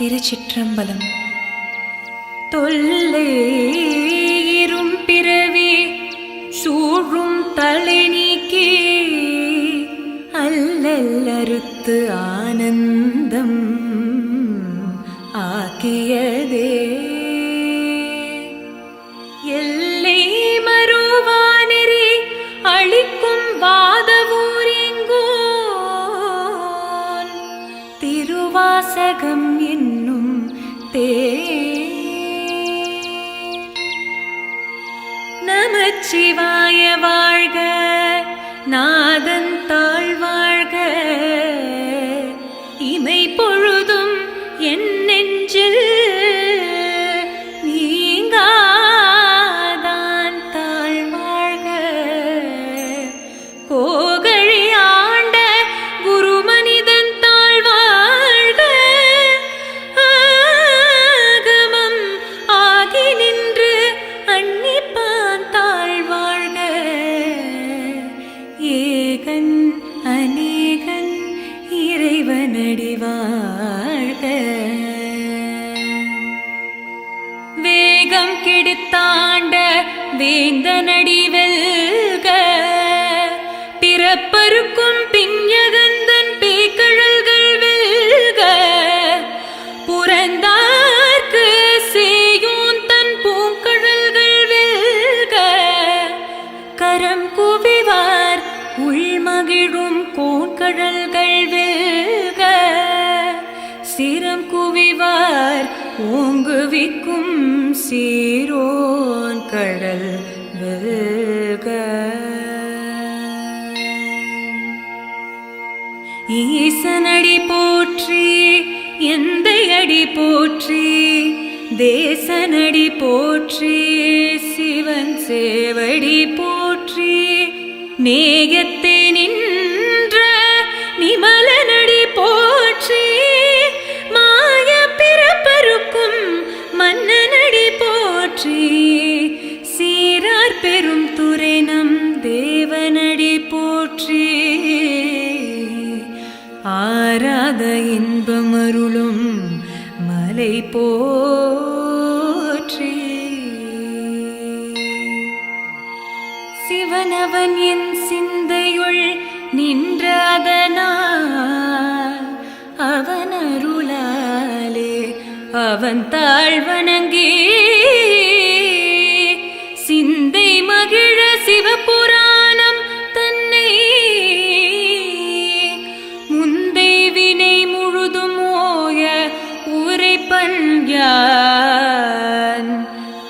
திருச்சிற்றம்பலம். தொல்லேறும் பிறவி சூழும் தலை நீக்கி. அல்லல்லறுத்து ஆனந்தம் ஆக்கியதே. எல்லை மறுவானெறி அழிக்கும் நமச்சிவாய வாழ்க நாதன் சீரோன் கடல் வெல்க ஈசனடி போற்றி எந்த அடி போற்றி தேசனடி போற்றி சிவன் சேவடி போற்றி நேகத்தேனி அவன் தாழ்வணங்கே சிந்தை மகிழ சிவபுராணம் தன்னை. முந்தை வினை முழுதும் ஓய உரைப்பன்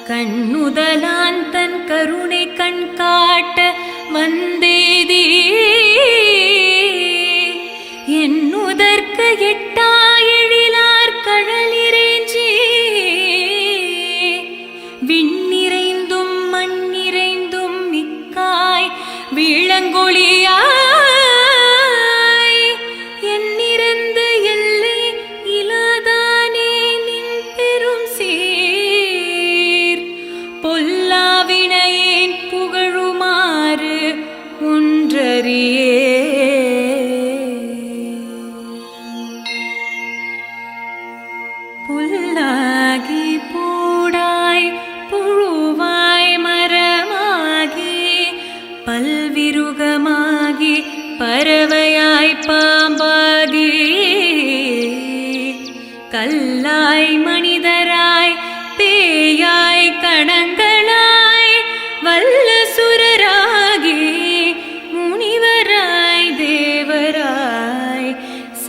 கண்ணு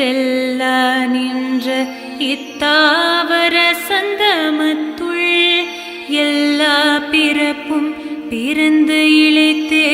செல்ல நின்ற இத்தாவர சந்தமத்துள் எல்லா பிறப்பும் பிறந்து இழைத்தே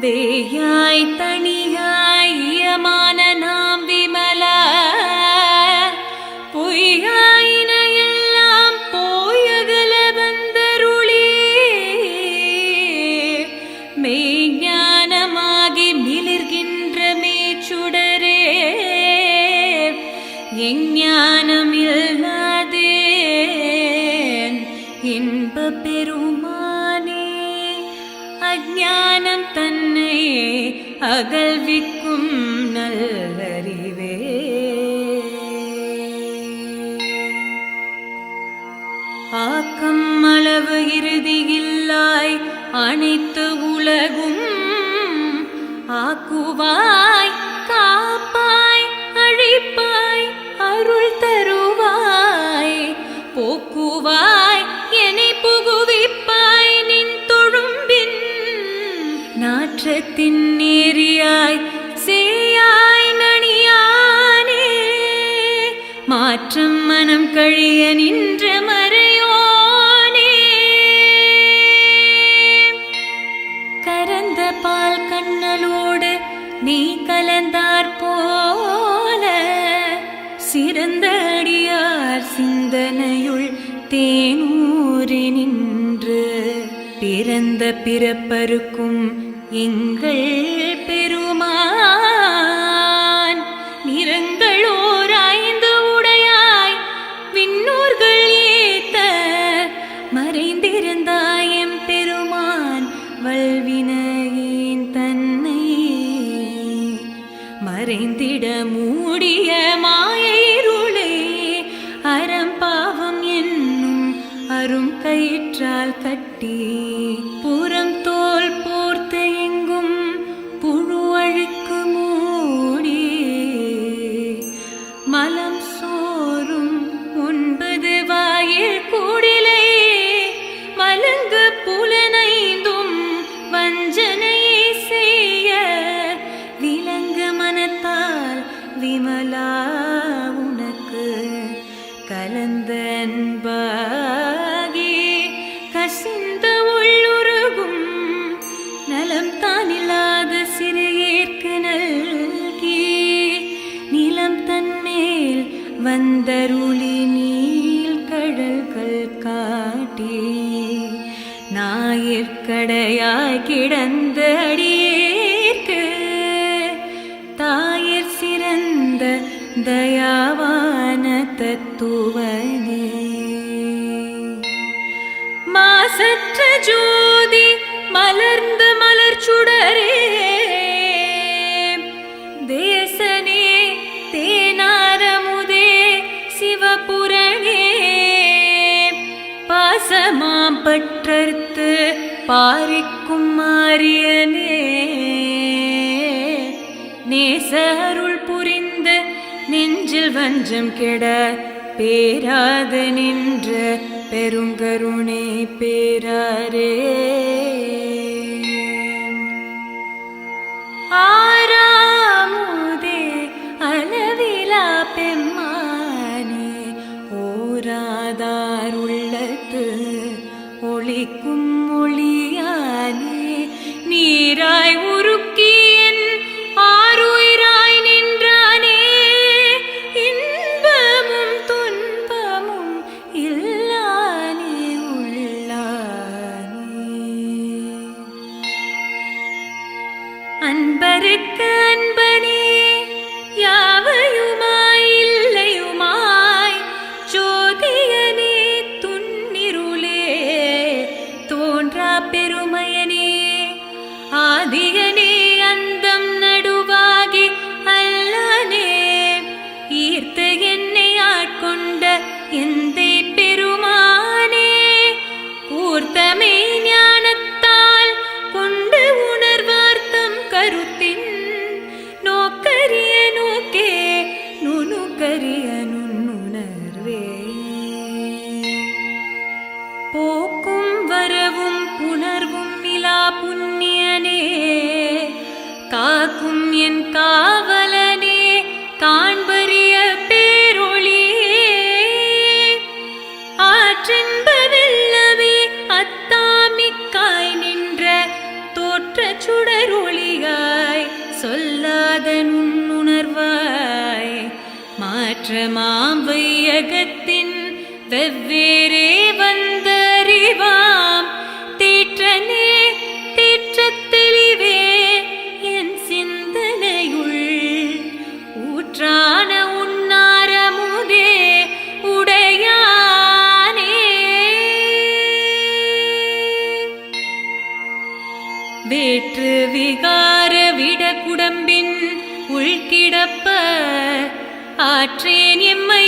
வேயாய் தனியாய் இயமான நாம் விமல. பொய்யாயின எல்லாம் போயகல வந்தருளே. மெய்ஞானமாகி மிளிர்கின்ற மேச்சுடரே. எஞ்ஞான அகழ்விக்கும் நல்லறிவே. ஆக்கம் அளவு இறுதியில்லாய் அனைத்து மாற்றம் மனம் கழிய நின்ற மறையோனே. கரந்த பால் கண்ணலோடு நீ கலந்தார் போல சிறந்த அடியார் சிந்தனையுள் தேனூரி நின்று பிறந்த பிறப்பருக்கும் எங்கள் பெருமா அரும் கயிற்றால் கட்டி புறம் தோல் போ கடல்கள் காட்டி நாயிற்கடையாய் கிடந்த தாயிற் சிறந்த தயாவான தத்துவனே மாசற்ற ஜோதி மலர்ந்த பற்றறுத்து பாரிக்கும் மாரியனே. நேச அருள் புரிந்து நெஞ்சில் வஞ்சம் கெட பேராது நின்ற பெருங்கருணை பேராரே சுடரொளியாய் சொல்லாத நுண்ணுணர்வாய் மாற்றமாம் வையகத்தின் வெவ்வேறு விகார விட குடம்பின் உள்கிடப்ப ஆற்றேன் எம்மை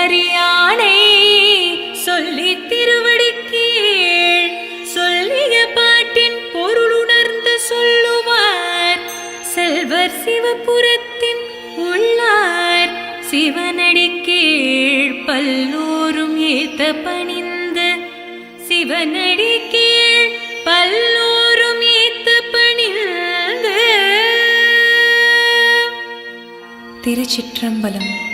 சொல்லற்கு அறியானை சொல்லி திருவடி கீழ் சொல்லிய பாட்டின் பொருள் உணர்ந்து சொல்லுவார். செல்வர் சிவபுரத்தின் உள்ளார். சிவனடி கீழ் பல்லோரும் ஏத்த பணிந்து. சிவனடி கீழ் பல்லோரும் ஏத்த பணிந்து. திருச்சிற்றம்பலம்.